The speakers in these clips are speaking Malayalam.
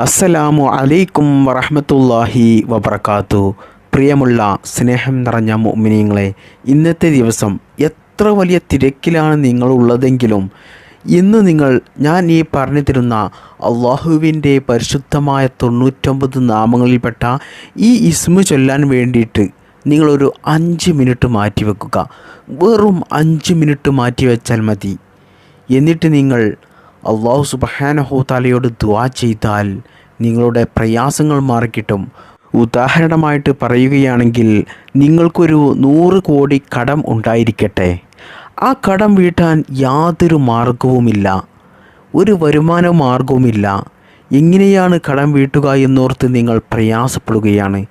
അസ്സലാമു അലൈക്കും വറഹമത്തല്ലാഹി വബർക്കാത്തു പ്രിയമുള്ള സ്നേഹം നിറഞ്ഞ മുഅ്മിനീങ്ങളെ ഇന്നത്തെ ദിവസം എത്ര വലിയ തിരക്കിലാണ് നിങ്ങളുള്ളതെങ്കിലും ഇന്ന് നിങ്ങൾ ഞാൻ ഈ പറഞ്ഞു തരുന്ന അള്ളാഹുവിന്റെ പരിശുദ്ധമായ തൊണ്ണൂറ്റൊമ്പത് നാമങ്ങളിൽപ്പെട്ട ഈ ഇസ്മു ചൊല്ലാൻ വേണ്ടിയിട്ട് നിങ്ങളൊരു അഞ്ച് മിനിറ്റ് മാറ്റി വെക്കുക വെറും അഞ്ച് മിനിറ്റ് മാറ്റി വെച്ചാൽ മതി. എന്നിട്ട് നിങ്ങൾ അള്ളാഹു സുബഹാനഹു താലയോട് ദുവാ ചെയ്താൽ നിങ്ങളുടെ പ്രയാസങ്ങൾ മാറിക്കിട്ടും. ഉദാഹരണമായിട്ട് പറയുകയാണെങ്കിൽ നിങ്ങൾക്കൊരു നൂറ് കോടി കടം ഉണ്ടായിരിക്കട്ടെ. ആ കടം വീട്ടാൻ യാതൊരു മാർഗവുമില്ല. ഒരു വരുമാന മാർഗവുമില്ല. എങ്ങനെയാണ് കടം വീട്ടുക എന്നോർത്ത് നിങ്ങൾ പ്രയാസപ്പെടുകയാണ്.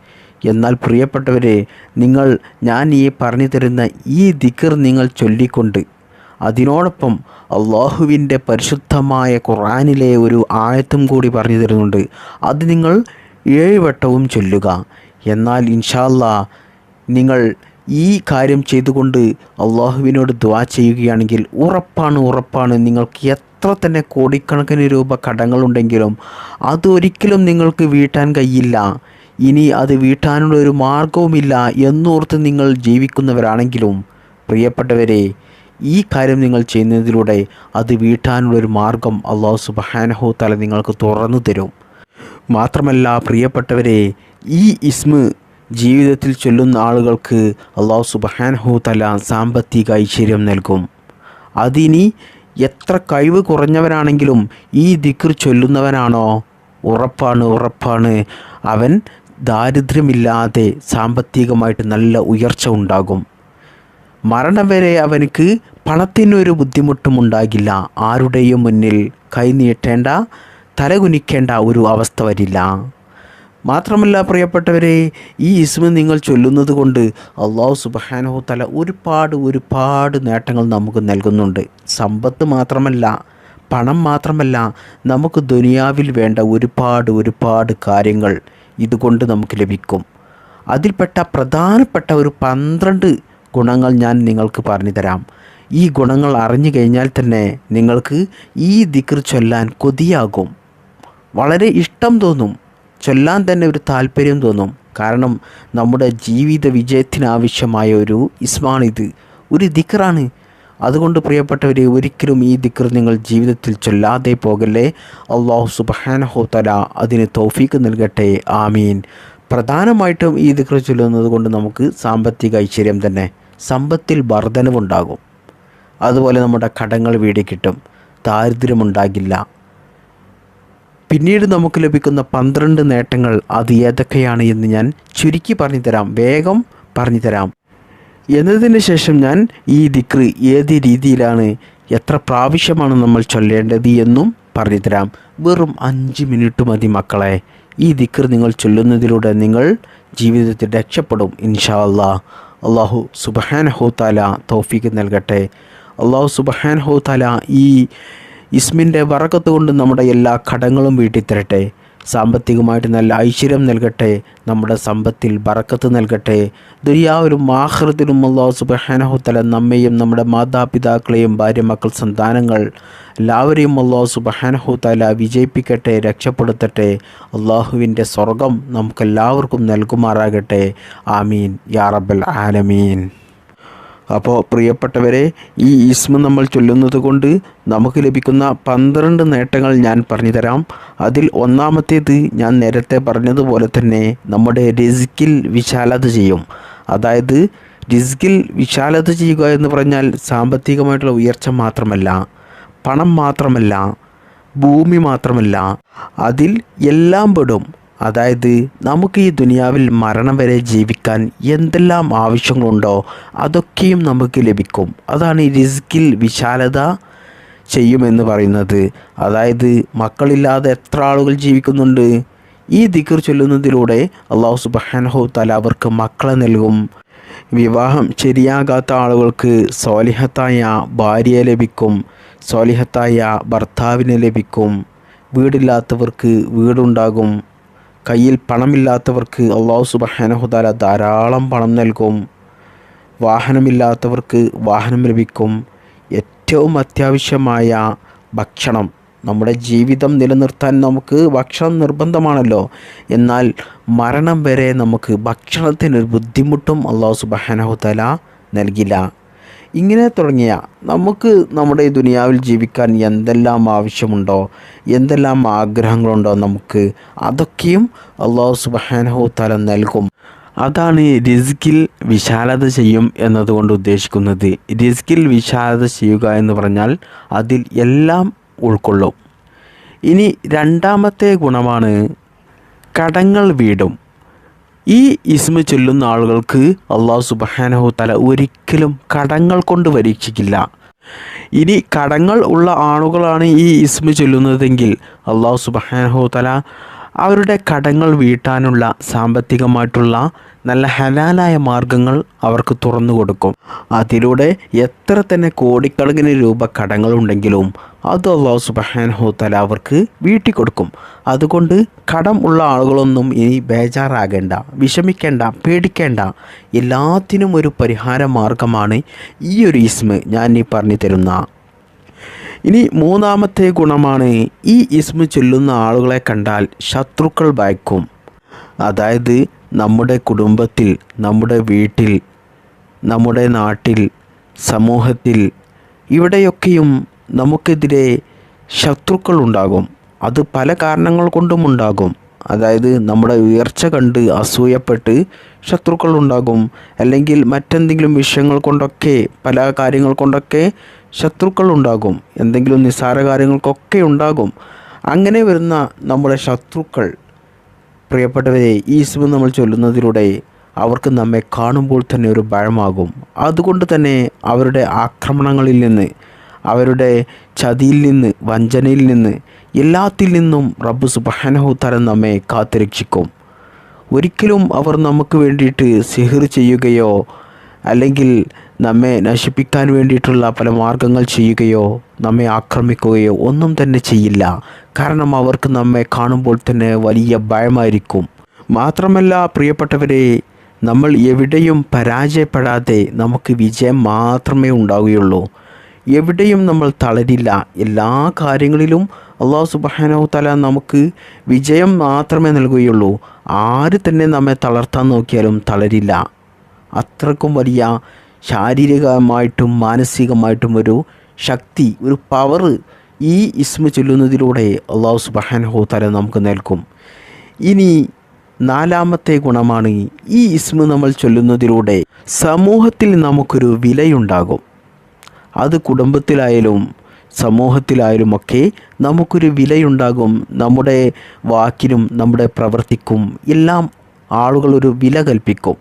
എന്നാൽ പ്രിയപ്പെട്ടവരെ നിങ്ങൾ ഞാൻ ഈ പറഞ്ഞു തരുന്ന ഈ ദിക്കർ നിങ്ങൾ ചൊല്ലിക്കൊണ്ട് അതിനോടൊപ്പം അള്ളാഹുവിന്റെ പരിശുദ്ധമായ ഖുറാനിലെ ഒരു ആയത്തും കൂടി പറഞ്ഞു തരുന്നുണ്ട്. അത് നിങ്ങൾ ഏഴ് വട്ടവും ചൊല്ലുക. എന്നാൽ ഇൻഷാല്ല നിങ്ങൾ ഈ കാര്യം ചെയ്തുകൊണ്ട് അള്ളാഹുവിനോട് ദ്വാ ചെയ്യുകയാണെങ്കിൽ ഉറപ്പാണ് ഉറപ്പാണ്. നിങ്ങൾക്ക് എത്ര തന്നെ കോടിക്കണക്കിന് രൂപ കടങ്ങളുണ്ടെങ്കിലും അതൊരിക്കലും നിങ്ങൾക്ക് വീട്ടാൻ കഴിയില്ല. ഇനി അത് വീട്ടാനുള്ള ഒരു മാർഗവുമില്ല എന്നോർത്ത് നിങ്ങൾ ജീവിക്കുന്നവരാണെങ്കിലും. പ്രിയപ്പെട്ടവരെ ഈ കാര്യം നിങ്ങൾ ചെയ്യുന്നതിലൂടെ അത് വീട്ടാനുള്ളൊരു മാർഗം അള്ളാഹു സുബഹാനഹു തല നിങ്ങൾക്ക് തുറന്നു തരും. മാത്രമല്ല പ്രിയപ്പെട്ടവരെ ഈ ഇസ്മ് ജീവിതത്തിൽ ചൊല്ലുന്ന ആളുകൾക്ക് അള്ളാഹു സുബഹാനഹു തല സാമ്പത്തിക ഐശ്വര്യം നൽകും. അതിനി എത്ര കഴിവ് കുറഞ്ഞവനാണെങ്കിലും ഈ ദിക്ർ ചൊല്ലുന്നവനാണോ? ഉറപ്പാണ് ഉറപ്പാണ്. അവൻ ദാരിദ്ര്യമില്ലാതെ സാമ്പത്തികമായിട്ട് നല്ല ഉയർച്ച ഉണ്ടാകും. മരണം വരെ അവനക്ക് പണത്തിനൊരു ബുദ്ധിമുട്ടും ഉണ്ടാകില്ല. ആരുടെയും മുന്നിൽ കൈനീട്ടേണ്ട തലകുനിക്കേണ്ട ഒരു അവസ്ഥ വരില്ല. മാത്രമല്ല പ്രിയപ്പെട്ടവരെ ഈ ഇസ്മ നിങ്ങൾ ചൊല്ലുന്നത് കൊണ്ട് അള്ളാഹു സുബഹാനഹു തല ഒരുപാട് ഒരുപാട് നേട്ടങ്ങൾ നമുക്ക് നൽകുന്നുണ്ട്. സമ്പത്ത് മാത്രമല്ല പണം മാത്രമല്ല നമുക്ക് ദുനിയാവിൽ വേണ്ട ഒരുപാട് ഒരുപാട് കാര്യങ്ങൾ ഇതുകൊണ്ട് നമുക്ക് ലഭിക്കും. അതിൽപ്പെട്ട പ്രധാനപ്പെട്ട ഒരു പന്ത്രണ്ട് ഗുണങ്ങൾ ഞാൻ നിങ്ങൾക്ക് പറഞ്ഞു തരാം. ഈ ഗുണങ്ങൾ അറിഞ്ഞു കഴിഞ്ഞാൽ തന്നെ നിങ്ങൾക്ക് ഈ ദിക്ർ ചൊല്ലാൻ കൊതിയാകും. വളരെ ഇഷ്ടം തോന്നും. ചൊല്ലാൻ തന്നെ ഒരു താല്പര്യം തോന്നും. കാരണം നമ്മുടെ ജീവിത വിജയത്തിനാവശ്യമായ ഒരു ഇസ്മാണിത് ഒരു ദിക്റാണ്. അതുകൊണ്ട് പ്രിയപ്പെട്ടവരെ ഒരിക്കലും ഈ ദിക്ർ നിങ്ങൾ ജീവിതത്തിൽ ചൊല്ലാതെ പോകല്ലേ. അള്ളാഹു സുബാനഹോ തല അതിന് തൗഫീക്ക് നൽകട്ടെ. ആമീൻ. പ്രധാനമായിട്ടും ഈ ദിക്ര ചൊല്ലുന്നത് കൊണ്ട് നമുക്ക് സാമ്പത്തിക ഐശ്വര്യം തന്നെ സമ്പത്തിൽ വർധനവുണ്ടാകും. അതുപോലെ നമ്മുടെ കടങ്ങൾ വീടി കിട്ടും ദാരിദ്ര്യമുണ്ടാകില്ല പിന്നീട് നമുക്ക് ലഭിക്കുന്ന പന്ത്രണ്ട് നേട്ടങ്ങൾ അത് ഏതൊക്കെയാണ് എന്ന് ഞാൻ ചുരുക്കി പറഞ്ഞു തരാം വേഗം പറഞ്ഞു തരാം എന്നതിന് ശേഷം ഞാൻ ഈ ദിക്രി ഏത് രീതിയിലാണ് എത്ര പ്രാവശ്യമാണ് നമ്മൾ ചൊല്ലേണ്ടത് എന്നും പറഞ്ഞു തരാം വെറും അഞ്ച് മിനിറ്റ് മതി മക്കളെ. ഈ ദിക്കർ നിങ്ങൾ ചൊല്ലുന്നതിലൂടെ നിങ്ങൾ ജീവിതത്തിൽ രക്ഷപ്പെടും ഇൻഷാ അല്ലാ അള്ളാഹു സുബഹാൻ താല തൗഫീക്ക് നൽകട്ടെ. അള്ളാഹു സുബഹാൻ താല ഈ ഇസ്മിന്റെ വറക്കത്ത് കൊണ്ട് നമ്മുടെ എല്ലാ കടങ്ങളും വീട്ടി തരട്ടെ സാമ്പത്തികമായിട്ട് നല്ല ഐശ്വര്യം നൽകട്ടെ നമ്മുടെ സമ്പത്തിൽ ബറക്കത്ത് നൽകട്ടെ. ദുര്യാവിലും ആഹൃത്തിലും അള്ളാഹു സുബഹാനഹുത്തല നമ്മയും നമ്മുടെ മാതാപിതാക്കളെയും ഭാര്യ മക്കൾ സന്താനങ്ങൾ എല്ലാവരെയും അള്ളാഹു സുബഹാനഹുത്തല വിജയിപ്പിക്കട്ടെ രക്ഷപ്പെടുത്തട്ടെ. അള്ളാഹുവിന്റെ സ്വർഗം നമുക്കെല്ലാവർക്കും നൽകുമാറാകട്ടെ. ആമീൻ. യാ റബ്ബൽ ആലമീൻ. അപ്പോൾ പ്രിയപ്പെട്ടവരെ ഈ ഇസ്മ നമ്മൾ ചൊല്ലുന്നത് കൊണ്ട് നമുക്ക് ലഭിക്കുന്ന പന്ത്രണ്ട് നേട്ടങ്ങൾ ഞാൻ പറഞ്ഞു തരാം. അതിൽ ഒന്നാമത്തേത് ഞാൻ നേരത്തെ പറഞ്ഞതുപോലെ തന്നെ നമ്മുടെ റിസ്കിൽ വിശാലത ചെയ്യും. അതായത് റിസ്കിൽ വിശാലത ചെയ്യുക എന്ന് പറഞ്ഞാൽ സാമ്പത്തികമായിട്ടുള്ള ഉയർച്ച മാത്രമല്ല പണം മാത്രമല്ല ഭൂമി മാത്രമല്ല അതിൽ എല്ലാം പെടും. അതായത് നമുക്ക് ഈ ദുനിയാവിൽ മരണം വരെ ജീവിക്കാൻ എന്തെല്ലാം ആവശ്യങ്ങളുണ്ടോ അതൊക്കെയും നമുക്ക് ലഭിക്കും. അതാണ് ഈ റിസ്കിൽ വിശാലത ചെയ്യുമെന്ന് പറയുന്നത്. അതായത് മക്കളില്ലാതെ എത്ര ആളുകൾ ജീവിക്കുന്നുണ്ട്? ഈ ദിക്കർ ചൊല്ലുന്നതിലൂടെ അള്ളാഹു സുബാനഹു തല അവർക്ക് മക്കളെ നൽകും. വിവാഹം ശരിയാകാത്ത ആളുകൾക്ക് സോലിഹത്തായ ഭാര്യയെ ലഭിക്കും. സോലിഹത്തായ ഭർത്താവിനെ ലഭിക്കും. വീടില്ലാത്തവർക്ക് വീടുണ്ടാകും. കയ്യിൽ പണമില്ലാത്തവർക്ക് അള്ളാഹു സുബഹാനഹുദാല ധാരാളം പണം നൽകും. വാഹനമില്ലാത്തവർക്ക് വാഹനം ലഭിക്കും. ഏറ്റവും അത്യാവശ്യമായ ഭക്ഷണം. നമ്മുടെ ജീവിതം നിലനിർത്താൻ നമുക്ക് ഭക്ഷണം നിർബന്ധമാണല്ലോ. എന്നാൽ മരണം വരെ നമുക്ക് ഭക്ഷണത്തിനൊരു ബുദ്ധിമുട്ടും അള്ളാഹു സുബഹാനഹുദാല നൽകില്ല. ഇങ്ങനെ തുടങ്ങിയ നമുക്ക് നമ്മുടെ ഈ ദുനിയാവിൽ ജീവിക്കാൻ എന്തെല്ലാം ആവശ്യമുണ്ടോ എന്തെല്ലാം ആഗ്രഹങ്ങളുണ്ടോ നമുക്ക് അതൊക്കെയും അള്ളാഹു സുബാനഹു തല നൽകും. അതാണ് റിസ്കിൽ വിശാലത ചെയ്യും എന്നതുകൊണ്ട് ഉദ്ദേശിക്കുന്നത്. റിസ്കിൽ വിശാലത ചെയ്യുക എന്ന് പറഞ്ഞാൽ അതിൽ എല്ലാം ഉൾക്കൊള്ളും. ഇനി രണ്ടാമത്തെ ഗുണമാണ് കടങ്ങൾ വീടും. ഈ ഇസ്മ ചൊല്ലുന്ന ആളുകൾക്ക് അള്ളാഹു സുബാനഹു തല ഒരിക്കലും കടങ്ങൾ കൊണ്ട് പരീക്ഷിക്കില്ല. ഇനി കടങ്ങൾ ഉള്ള ആളുകളാണ് ഈ ഇസ്മ ചൊല്ലുന്നതെങ്കിൽ അള്ളാഹു സുബാനഹു തല അവരുടെ കടങ്ങൾ വീട്ടാനുള്ള സാമ്പത്തികമായിട്ടുള്ള നല്ല ഹലാലായ മാർഗങ്ങൾ അവർക്ക് തുറന്നു കൊടുക്കും. അതിലൂടെ എത്ര തന്നെ കോടിക്കണക്കിന് രൂപ കടങ്ങളുണ്ടെങ്കിലും അത് അള്ളാഹു സുബാനഹു തല അവർക്ക് വീട്ടി കൊടുക്കും. അതുകൊണ്ട് കടം ഉള്ള ആളുകളൊന്നും ഇനി ബേജാറാകേണ്ട വിഷമിക്കേണ്ട പേടിക്കേണ്ട. എല്ലാത്തിനും ഒരു പരിഹാര മാർഗമാണ് ഈ ഒരു ഇസ്മ ഞാൻ ഈ പറഞ്ഞു തരുന്ന. ഇനി മൂന്നാമത്തെ ഗുണമാണ് ഈ ഇസ്മ ചൊല്ലുന്ന ആളുകളെ കണ്ടാൽ ശത്രുക്കൾ ഭയക്കും. അതായത് നമ്മുടെ കുടുംബത്തിൽ നമ്മുടെ വീട്ടിൽ നമ്മുടെ നാട്ടിൽ സമൂഹത്തിൽ ഇവിടെയൊക്കെയും നമുക്കെതിരെ ശത്രുക്കൾ ഉണ്ടാകും അത് പല കാരണങ്ങൾ കൊണ്ടും ഉണ്ടാകും അതായത് നമ്മുടെ ഉയർച്ച കണ്ട് അസൂയപ്പെട്ട് ശത്രുക്കൾ ഉണ്ടാകും അല്ലെങ്കിൽ മറ്റെന്തെങ്കിലും വിഷയങ്ങൾ കൊണ്ടൊക്കെ പല കാര്യങ്ങൾ കൊണ്ടൊക്കെ ശത്രുക്കൾ ഉണ്ടാകും എന്തെങ്കിലും നിസ്സാര കാര്യങ്ങൾക്കൊക്കെ ഉണ്ടാകും. അങ്ങനെ വരുന്ന നമ്മുടെ ശത്രുക്കൾ പ്രിയപ്പെട്ടവരെ ഈ ഇസ്മ നമ്മൾ ചൊല്ലുന്നതിലൂടെ അവർക്ക് നമ്മെ കാണുമ്പോൾ തന്നെ ഒരു ഭയമാകും. അതുകൊണ്ട് തന്നെ അവരുടെ ആക്രമണങ്ങളിൽ നിന്ന് അവരുടെ ചതിയിൽ നിന്ന് വഞ്ചനയിൽ നിന്ന് എല്ലാത്തിൽ നിന്നും റബ്ബ് സുബാനഹു തരം നമ്മെ കാത്തുരക്ഷിക്കും. ഒരിക്കലും അവർ നമുക്ക് വേണ്ടിയിട്ട് സിഹിർ ചെയ്യുകയോ അല്ലെങ്കിൽ നമ്മെ നശിപ്പിക്കാൻ വേണ്ടിയിട്ടുള്ള പല മാർഗങ്ങൾ ചെയ്യുകയോ നമ്മെ ആക്രമിക്കുകയോ ഒന്നും തന്നെ ചെയ്യില്ല. കാരണം അവർക്ക് നമ്മെ കാണുമ്പോൾ തന്നെ വലിയ ഭയമായിരിക്കും. മാത്രമല്ല പ്രിയപ്പെട്ടവരെ നമ്മൾ എവിടെയും പരാജയപ്പെടാതെ നമുക്ക് വിജയം മാത്രമേ ഉണ്ടാവുകയുള്ളൂ. എവിടെയും നമ്മൾ തളരില്ല. എല്ലാ കാര്യങ്ങളിലും അള്ളാഹു സുബാനോ തല നമുക്ക് വിജയം മാത്രമേ നൽകുകയുള്ളൂ. ആര് തന്നെ നമ്മെ തളർത്താൻ നോക്കിയാലും തളരില്ല. അത്രക്കും വലിയ ശാരീരികമായിട്ടും മാനസികമായിട്ടും ഒരു ശക്തി ഒരു പവർ ഈ ഇസ്മ ചൊല്ലുന്നതിലൂടെ അള്ളാഹു സുബാനഹു തല നമുക്ക് നൽകും. ഇനി നാലാമത്തെ ഗുണമാണ് ഈ ഇസ്മ നമ്മൾ ചൊല്ലുന്നതിലൂടെ സമൂഹത്തിൽ നമുക്കൊരു വിലയുണ്ടാകും. അത് കുടുംബത്തിലായാലും സമൂഹത്തിലായാലും ഒക്കെ നമുക്കൊരു വിലയുണ്ടാകും. നമ്മുടെ വാക്കിനും നമ്മുടെ പ്രവൃത്തിക്കും എല്ലാം ആളുകളൊരു വില കൽപ്പിക്കും.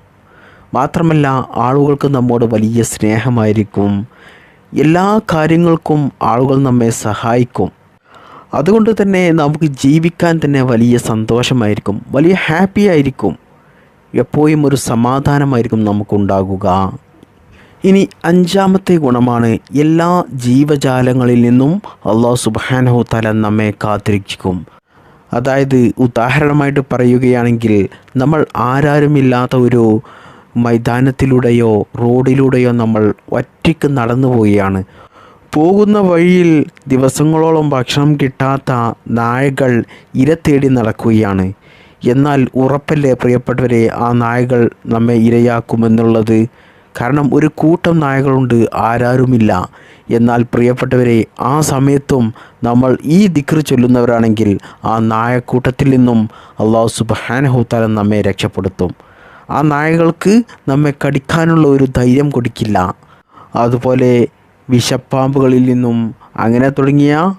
മാത്രമല്ല ആളുകൾക്ക് നമ്മോട് വലിയ സ്നേഹമായിരിക്കും. എല്ലാ കാര്യങ്ങൾക്കും ആളുകൾ നമ്മെ സഹായിക്കും. അതുകൊണ്ട് തന്നെ നമുക്ക് ജീവിക്കാൻ തന്നെ വലിയ സന്തോഷമായിരിക്കും വലിയ ഹാപ്പി ആയിരിക്കും. എപ്പോഴും ഒരു സമാധാനമായിരിക്കും നമുക്കുണ്ടാകുക. ഇനി അഞ്ചാമത്തെ ഗുണമാണ് എല്ലാ ജീവജാലങ്ങളിൽ നിന്നും അള്ളാഹു സുബാനഹു തല നമ്മെ കാത്തിരിക്കും. അതായത് ഉദാഹരണമായിട്ട് പറയുകയാണെങ്കിൽ നമ്മൾ ആരാരുമില്ലാത്ത ഒരു മൈതാനത്തിലൂടെയോ റോഡിലൂടെയോ നമ്മൾ ഒറ്റയ്ക്ക് നടന്നു പോവുകയാണ് പോകുന്ന വഴിയിൽ ദിവസങ്ങളോളം ഭക്ഷണം കിട്ടാത്ത നായകൾ ഇര തേടി നടക്കുകയാണ്. എന്നാൽ ഉറപ്പല്ലേ പ്രിയപ്പെട്ടവരെ ആ നായകൾ നമ്മെ ഇരയാക്കുമെന്നുള്ളത്? കാരണം ഒരു കൂട്ടം നായകളുണ്ട് ആരാരുമില്ല. എന്നാൽ പ്രിയപ്പെട്ടവരെ ആ സമയത്തും നമ്മൾ ഈ ദിക്ർ ചൊല്ലുന്നവരാണെങ്കിൽ ആ നായക്കൂട്ടത്തിൽ നിന്നും അള്ളാഹു സുബാനഹുത്താലം നമ്മെ രക്ഷപ്പെടുത്തും. ആ നായകൾക്ക് നമ്മെ കടിക്കാനുള്ള ഒരു ധൈര്യം കൊടുക്കില്ല. അതുപോലെ വിഷപ്പാമ്പുകളിൽ നിന്നും അങ്ങനെ തുടങ്ങിയ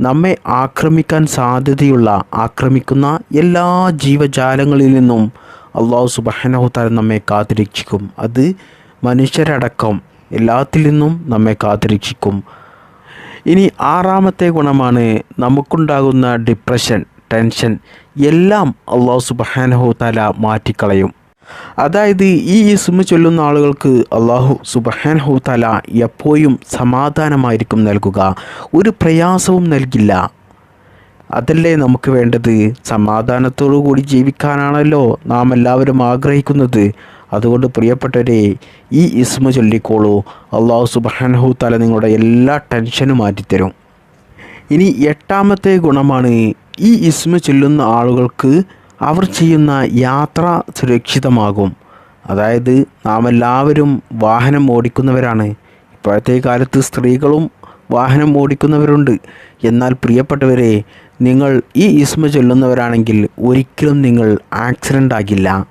നമ്മെ ആക്രമിക്കാൻ സാധ്യതയുള്ള ആക്രമിക്കുന്ന എല്ലാ ജീവജാലങ്ങളിൽ നിന്നും അള്ളാഹു സുബാനഹുത്താലം നമ്മെ കാത്തിരക്ഷിക്കും. അത് മനുഷ്യരടക്കം എല്ലാത്തിൽ നിന്നും നമ്മെ കാത്തിരക്ഷിക്കും. ഇനി ആറാമത്തെ ഗുണമാണ് നമുക്കുണ്ടാകുന്ന ഡിപ്രഷൻ ടെൻഷൻ എല്ലാം അള്ളാഹു സുബഹാനഹു തല മാറ്റിക്കളയും. അതായത് ഈ ഇസ്മ ചൊല്ലുന്ന ആളുകൾക്ക് അള്ളാഹു സുബഹാനഹു തല എപ്പോഴും സമാധാനമായിരിക്കും നൽകുക. ഒരു പ്രയാസവും നൽകില്ല. അതല്ലേ നമുക്ക് വേണ്ടത്? സമാധാനത്തോടു കൂടി ജീവിക്കാനാണല്ലോ നാം എല്ലാവരും ആഗ്രഹിക്കുന്നത്. അതുകൊണ്ട് പ്രിയപ്പെട്ടവരെ ഈ ഇസ്മ ചൊല്ലിക്കോളൂ. അള്ളാഹു സുബഹാനഹു തല നിങ്ങളുടെ എല്ലാ ടെൻഷനും മാറ്റിത്തരും. ഇനി എട്ടാമത്തെ ഗുണമാണ് ഈ ഇസ്മ ചൊല്ലുന്ന ആളുകൾക്ക് അവർ ചെയ്യുന്ന യാത്ര സുരക്ഷിതമാകും. അതായത് നാം എല്ലാവരും വാഹനം ഓടിക്കുന്നവരാണ്. ഇപ്പോഴത്തെ കാലത്ത് സ്ത്രീകളും വാഹനം ഓടിക്കുന്നവരുണ്ട്. എന്നാൽ പ്രിയപ്പെട്ടവരെ നിങ്ങൾ ഈ ഇസ്മ ചൊല്ലുന്നവരാണെങ്കിൽ ഒരിക്കലും നിങ്ങൾ ആക്സിഡന്റ് ആകില്ല.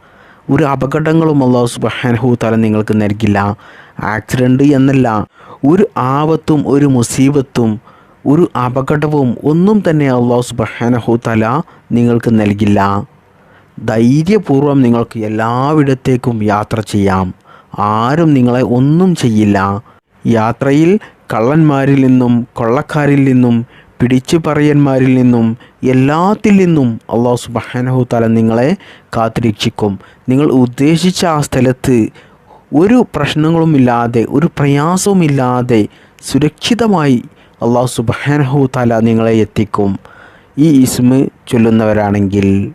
ഒരു അപകടങ്ങളും അള്ളാഹു സുബാനഹു തല നിങ്ങൾക്ക് നൽകില്ല. ആക്സിഡന്റ് എന്നല്ല ഒരു ആപത്തും ഒരു മുസീബത്തും ഒരു അപകടവും ഒന്നും തന്നെ അള്ളാഹു സുബാനഹു തല നിങ്ങൾക്ക് നൽകില്ല. ധൈര്യപൂർവം നിങ്ങൾക്ക് എല്ലാവിടത്തേക്കും യാത്ര ചെയ്യാം. ആരും നിങ്ങളെ ഒന്നും ചെയ്യില്ല. യാത്രയിൽ കള്ളന്മാരിൽ നിന്നും കൊള്ളക്കാരിൽ നിന്നും പിടിച്ചു പറയന്മാരിൽ നിന്നും എല്ലാത്തിൽ നിന്നും അള്ളാഹു സുബാനഹു തല നിങ്ങളെ കാത്തിരീക്ഷിക്കും. നിങ്ങൾ ഉദ്ദേശിച്ച ആ സ്ഥലത്ത് ഒരു പ്രശ്നങ്ങളുമില്ലാതെ ഒരു പ്രയാസവുമില്ലാതെ സുരക്ഷിതമായി അള്ളാഹു സുബാനഹു തല നിങ്ങളെ എത്തിക്കും. ഈ ഇസ്മ ചൊല്ലുന്നവരാണെങ്കിൽ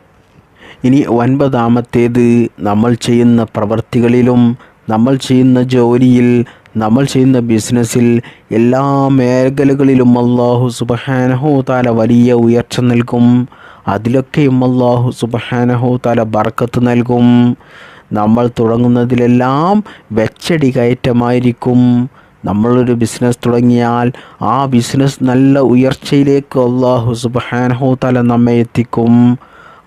ഇനി ഒൻപതാമത്തേത് നമ്മൾ ചെയ്യുന്ന പ്രവൃത്തികളിലും നമ്മൾ ചെയ്യുന്ന ജോലിയിൽ നമ്മൾ ചെയ്യുന്ന ബിസിനസ്സിൽ എല്ലാ മേഖലകളിലും അള്ളാഹു സുബഹാനഹോ താല വലിയ ഉയർച്ച നൽകും. അതിലൊക്കെയും അള്ളാഹു സുബഹാനഹോ താല ബർക്കത്ത് നൽകും. നമ്മൾ തുടങ്ങുന്നതിലെല്ലാം വെച്ചടി കയറ്റമായിരിക്കും. നമ്മളൊരു ബിസിനസ് തുടങ്ങിയാൽ ആ ബിസിനസ് നല്ല ഉയർച്ചയിലേക്ക് അള്ളാഹു സുബഹാനഹോ താല നമ്മെ എത്തിക്കും.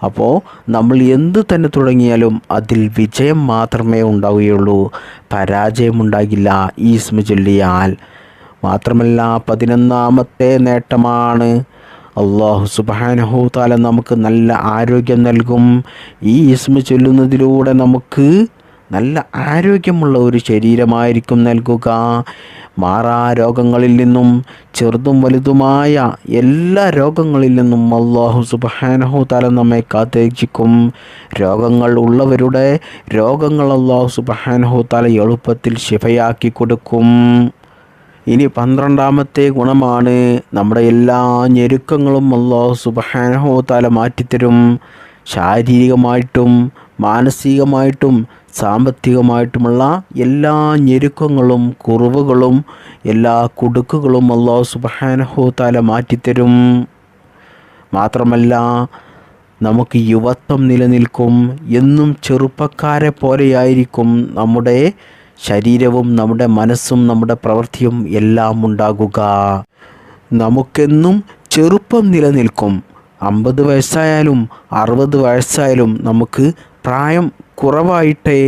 അപ്പോൾ നമ്മൾ എന്ത് തന്നെ തുടങ്ങിയാലും അതിൽ വിജയം മാത്രമേ ഉണ്ടാവുകയുള്ളൂ. പരാജയമുണ്ടാകില്ല ഈ ഇസ്മ ചൊല്ലിയാൽ മാത്രമല്ല പതിനൊന്നാമത്തെ നേട്ടമാണ്. അള്ളാഹു സുബാനഹു താല നമുക്ക് നല്ല ആരോഗ്യം നൽകും. ഈ ഇസ്മ ചൊല്ലുന്നതിലൂടെ നമുക്ക് നല്ല ആരോഗ്യമുള്ള ഒരു ശരീരമായിരിക്കും നൽകുക. മാറാ രോഗങ്ങളിൽ നിന്നും ചെറുതും വലുതുമായ എല്ലാ രോഗങ്ങളിൽ നിന്നും അള്ളാഹു സുബാനഹു തല നമ്മെ കാത്തേക്ഷിക്കും രോഗങ്ങൾ ഉള്ളവരുടെ രോഗങ്ങൾ അള്ളാഹു സുബാനഹു തല എളുപ്പത്തിൽ ശിഫയാക്കി കൊടുക്കും. ഇനി പന്ത്രണ്ടാമത്തെ ഗുണമാണ് നമ്മുടെ എല്ലാ ഞെരുക്കങ്ങളും അള്ളാഹു സുബാനഹു തല മാറ്റിത്തരും. ശാരീരികമായിട്ടും മാനസികമായിട്ടും സാമ്പത്തികമായിട്ടുമുള്ള എല്ലാ ഞെരുക്കങ്ങളും കുറവുകളും എല്ലാ കുടുക്കുകളും അള്ളാഹു സുബാനഹു താല മാറ്റിത്തരും. മാത്രമല്ല നമുക്ക് യുവത്വം നിലനിൽക്കും. എന്നും ചെറുപ്പക്കാരെ പോലെയായിരിക്കും നമ്മുടെ ശരീരവും നമ്മുടെ മനസ്സും നമ്മുടെ പ്രവൃത്തിയും എല്ലാം ഉണ്ടാകുക. നമുക്കെന്നും ചെറുപ്പം നിലനിൽക്കും. അമ്പത് വയസ്സായാലും അറുപത് വയസ്സായാലും നമുക്ക് പ്രായം കുറവായിട്ടേ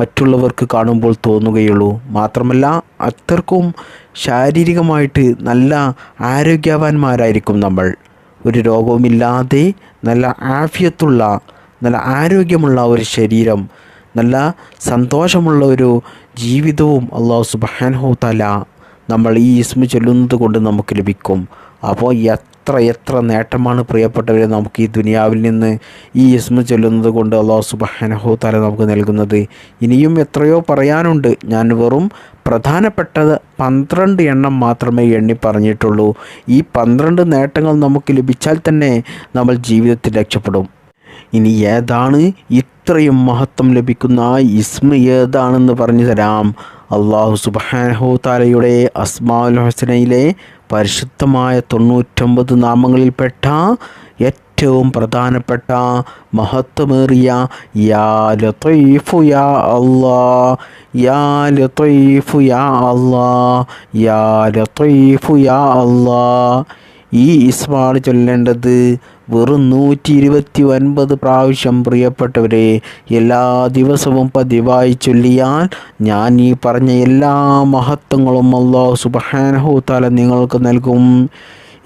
മറ്റുള്ളവർക്ക് കാണുമ്പോൾ തോന്നുകയുള്ളൂ. മാത്രമല്ല അത്രക്കും ശാരീരികമായിട്ട് നല്ല ആരോഗ്യവാന്മാരായിരിക്കും നമ്മൾ. ഒരു രോഗവുമില്ലാതെ നല്ല ആഫ്യത്തുള്ള നല്ല ആരോഗ്യമുള്ള ഒരു ശരീരം നല്ല സന്തോഷമുള്ള ഒരു ജീവിതവും അള്ളാഹു സുബാൻഹു തല നമ്മൾ ഈ ഇസ്മു ചൊല്ലുന്നത് കൊണ്ട് നമുക്ക് ലഭിക്കും. അപ്പോൾ എത്ര എത്ര നേട്ടമാണ് പ്രിയപ്പെട്ടവരെ നമുക്ക് ഈ ദുനിയാവിൽ നിന്ന് ഈ ഇസ്മ ചൊല്ലുന്നത് കൊണ്ട് അള്ളാഹു സുബാനഹു തല നമുക്ക് നൽകുന്നത്. ഇനിയും എത്രയോ പറയാനുണ്ട്. ഞാൻ വെറും പ്രധാനപ്പെട്ടത് പന്ത്രണ്ട് എണ്ണം മാത്രമേ എണ്ണി പറഞ്ഞിട്ടുള്ളൂ. ഈ പന്ത്രണ്ട് നേട്ടങ്ങൾ നമുക്ക് ലഭിച്ചാൽ തന്നെ നമ്മൾ ജീവിതത്തിൽ രക്ഷപ്പെടും. ഇനി ഏതാണ് ഇത്രയും മഹത്വം ലഭിക്കുന്ന ആ ഇസ്മ ഏതാണെന്ന് പറഞ്ഞു തരാം. അള്ളാഹു സുബാനഹു താലയുടെ അസ്മാഉൽ ഹസനയിലെ പരിശുദ്ധമായ തൊണ്ണൂറ്റൊമ്പത് നാമങ്ങളിൽപ്പെട്ട ഏറ്റവും പ്രധാനപ്പെട്ട മഹത്വമേറിയ യാ ലത്തീഫു യാ യാ യാ യാ യാ ഈ ഇസ്മാൾ ചൊല്ലേണ്ടത് വെറും നൂറ്റി ഇരുപത്തി ഒൻപത് പ്രാവശ്യം പ്രിയപ്പെട്ടവരെ. എല്ലാ ദിവസവും പതിവായി ചൊല്ലിയാൽ ഞാൻ ഈ പറഞ്ഞ എല്ലാ മഹത്വങ്ങളും അള്ളാഹു സുബഹാനഹു താല നിങ്ങൾക്ക് നൽകും.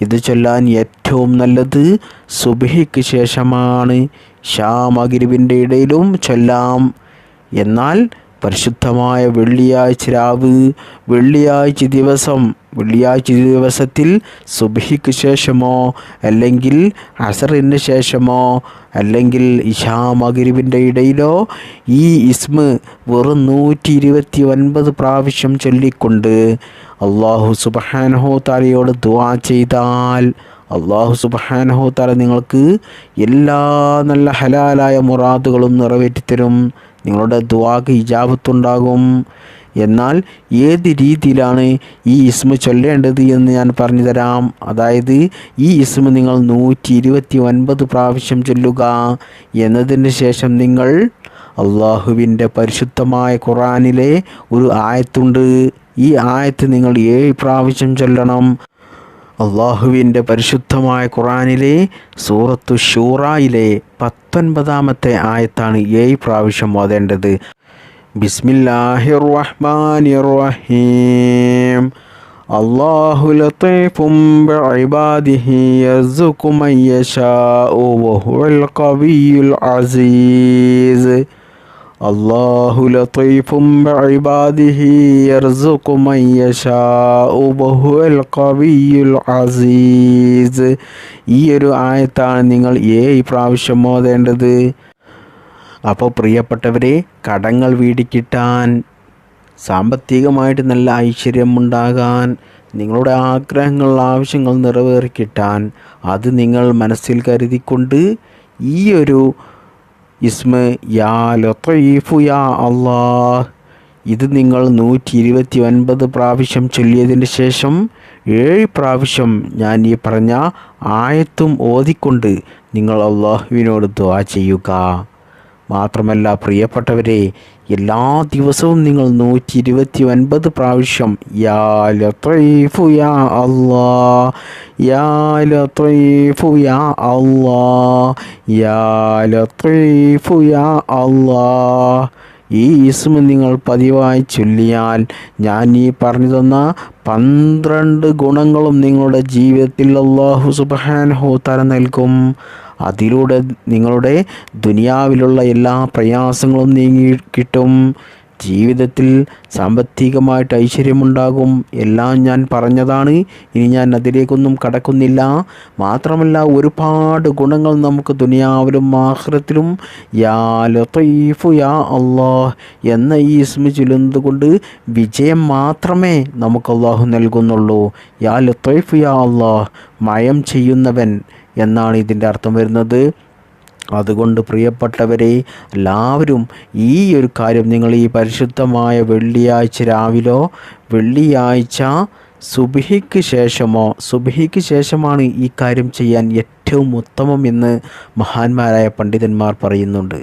ഇത് ചൊല്ലാൻ ഏറ്റവും നല്ലത് സുബഹിക്ക് ശേഷമാണ്. ഷാമഗിരിവിന്റെ ഇടയിലും ചൊല്ലാം. എന്നാൽ പരിശുദ്ധമായ വെള്ളിയാഴ്ച രാവ് വെള്ളിയാഴ്ച ദിവസം വെള്ളിയാഴ്ച ദിവസത്തിൽ സുബിഹിക്ക് ശേഷമോ അല്ലെങ്കിൽ അസറിന് ശേഷമോ അല്ലെങ്കിൽ ഇഷാ മകരിവിന്റെ ഇടയിലോ ഈ ഇസ്മ വെറും നൂറ്റി ഇരുപത്തി ഒൻപത് പ്രാവശ്യം ചൊല്ലിക്കൊണ്ട് അള്ളാഹു സുബഹാനഹോ താലയോട് ദുവാ ചെയ്താൽ അള്ളാഹു സുബഹാനഹോ താല നിങ്ങൾക്ക് എല്ലാ നല്ല ഹലാലായ മുറാദുകളും നിറവേറ്റിത്തരും. നിങ്ങളുടെ ദുവാക്ക് ഇജാബത്തുണ്ടാകും എന്നാൽ ഏത് രീതിയിലാണ് ഈ ഇസ്മ ചൊല്ലേണ്ടത് എന്ന് ഞാൻ പറഞ്ഞു തരാം. അതായത് ഈ ഇസ്മ നിങ്ങൾ നൂറ്റി ഇരുപത്തി ഒൻപത് പ്രാവശ്യം ചൊല്ലുക. എന്നതിന് ശേഷം നിങ്ങൾ അള്ളാഹുവിന്റെ പരിശുദ്ധമായ ഖുറാനിലെ ഒരു ആയത്തുണ്ട്. ഈ ആയത്ത് നിങ്ങൾ ഏഴ് പ്രാവശ്യം ചൊല്ലണം. അള്ളാഹുവിന്റെ പരിശുദ്ധമായ ഖുറാനിലെ സൂറത്തു ഷൂറായിലെ പത്തൊൻപതാമത്തെ ആയത്താണ് ഏഴ് പ്രാവശ്യം ഓതേണ്ടത് ബിസ്മില്ലാഹിർ റഹ്മാനിർ റഹീം അള്ളാഹു ലത്തീഫും ബിഇബാദിഹി യർസുഖു മൻ യശാഉ വഹുവൽ ഖവിയ്യുൽ അസീസ്. അള്ളാഹു ലത്തീഫും ബിഇബാദിഹി യർസുഖു അസീസ്. ഈ ആയത്താണ് നിങ്ങൾ ഏഴ് പ്രാവശ്യം ഓതേണ്ടത്? അപ്പോൾ പ്രിയപ്പെട്ടവരെ കടങ്ങൾ വീടിക്കിട്ടാൻ സാമ്പത്തികമായിട്ട് നല്ല ഐശ്വര്യമുണ്ടാകാൻ നിങ്ങളുടെ ആഗ്രഹങ്ങൾ ആവശ്യങ്ങൾ നിറവേറിക്കിട്ടാൻ അത് നിങ്ങൾ മനസ്സിൽ കരുതിക്കൊണ്ട് ഈ ഒരു ഇസ്മ യാ ലത്തീഫു യാ അള്ളാ ഇത് നിങ്ങൾ നൂറ്റി ഇരുപത്തി ഒൻപത് പ്രാവശ്യം ചൊല്ലിയതിന് ശേഷം ഏഴ് പ്രാവശ്യം ഞാൻ ഈ പറഞ്ഞ ആയത്തും ഓതിക്കൊണ്ട് നിങ്ങൾ അള്ളാഹുവിനോട് ദ്വാ ചെയ്യുക. മാത്രമല്ല പ്രിയപ്പെട്ടവരെ എല്ലാ ദിവസവും നിങ്ങൾ നൂറ്റി ഇരുപത്തി ഒൻപത് പ്രാവശ്യം യാ യാ അള്ളാ യാ യാ അള്ളാ യാ യാ അള്ളാ ഈ ഇസ്മ നിങ്ങൾ പതിവായി ചൊല്ലിയാൽ ഞാൻ ഈ പറഞ്ഞു തന്ന പന്ത്രണ്ട് ഗുണങ്ങളും നിങ്ങളുടെ ജീവിതത്തിൽ അള്ളാഹു സുബാൻഹോ തര നൽകും. അതിലൂടെ നിങ്ങളുടെ ദുനിയാവിലുള്ള എല്ലാ പ്രയാസങ്ങളും നീങ്ങി കിട്ടും. ജീവിതത്തിൽ സാമ്പത്തികമായിട്ട് ഐശ്വര്യമുണ്ടാകും. എല്ലാം ഞാൻ പറഞ്ഞതാണ്. ഇനി ഞാൻ അതിലേക്കൊന്നും കടക്കുന്നില്ല. മാത്രമല്ല ഒരുപാട് ഗുണങ്ങൾ നമുക്ക് ദുനിയാവിലും ആഹ്റത്തിലും. യാ ലത്തീഫു യാ അള്ളാഹ് എന്ന ഈ ഇസ്മ ചൊല്ലുന്നതുകൊണ്ട് വിജയം മാത്രമേ നമുക്ക് അള്ളാഹു നൽകുന്നുള്ളൂ. യാ ലത്തീഫു യാ അള്ളാഹ് മയം ചെയ്യുന്നവൻ എന്നാണ് ഇതിന്റെ അർത്ഥം വരുന്നത്. അതുകൊണ്ട് പ്രിയപ്പെട്ടവരെ എല്ലാവരും ഈ ഒരു കാര്യം നിങ്ങൾ ഈ പരിശുദ്ധമായ വെള്ളിയാഴ്ച രാവിലോ വെള്ളിയാഴ്ച സുബിഹിക്ക് ശേഷമോ സുബിഹിക്ക് ശേഷമാണ് ഈ കാര്യം ചെയ്യാൻ ഏറ്റവും ഉത്തമം എന്ന് മഹാന്മാരായ പണ്ഡിതന്മാർ പറയുന്നുണ്ട്.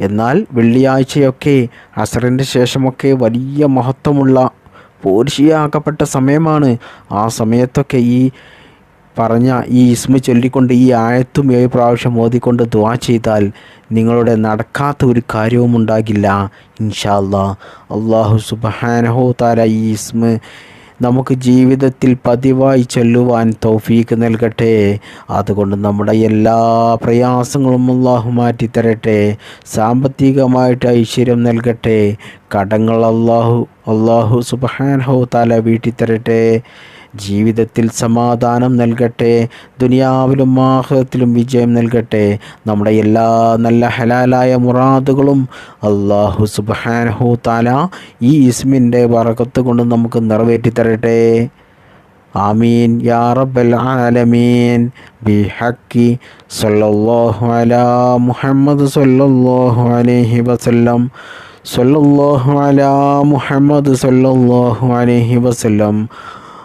എന്നാൽ വെള്ളിയാഴ്ചയൊക്കെ അസറിന്റെ ശേഷമൊക്കെ വലിയ മഹത്വമുള്ള പോരിശിയാക്കപ്പെട്ട സമയമാണ്. ആ സമയത്തൊക്കെ ഈ പറഞ്ഞ ഈ ഇസ്മ ചൊല്ലിക്കൊണ്ട് ഈ ആയത്തും ഏഴ് പ്രാവശ്യം ഓതിക്കൊണ്ട് ദ ചെയ്താൽ നിങ്ങളുടെ നടക്കാത്ത ഒരു കാര്യവും ഉണ്ടാകില്ല. ഇൻഷാല്ലാ അള്ളാഹു സുബാനഹോ താര ഈ ഇസ്മ നമുക്ക് ജീവിതത്തിൽ പതിവായി ചൊല്ലുവാൻ തൗഫീക്ക് നൽകട്ടെ. അതുകൊണ്ട് നമ്മുടെ എല്ലാ പ്രയാസങ്ങളും അള്ളാഹു മാറ്റിത്തരട്ടെ. സാമ്പത്തികമായിട്ട് ഐശ്വര്യം നൽകട്ടെ. കടങ്ങൾ അള്ളാഹു അള്ളാഹു സുബാൻഹോ താല വീട്ടിത്തരട്ടെ. ജീവിതത്തിൽ സമാധാനം നൽകട്ടെ ദുനിയാവിലും ആഹ്ലത്തിലും വിജയം നൽകട്ടെ. നമ്മുടെ എല്ലാ നല്ല ഹലാലായ മുറാദുകളും അള്ളാഹു സുബാനഹു താല ഈ ഇസ്മിന്റെ വറക്കത്ത് കൊണ്ട് നമുക്ക് നിറവേറ്റി തരട്ടെ. ആമീൻ. യാ റബ്ബൽ ആലമീൻ. ബി ഹക്കി സല്ലല്ലാഹു അലാ മുഹമ്മദ് സല്ലല്ലാഹു അലൈഹി വസല്ലം. സല്ലല്ലാഹു അലാ മുഹമ്മദ് സല്ലല്ലാഹു അലൈഹി വസല്ലം.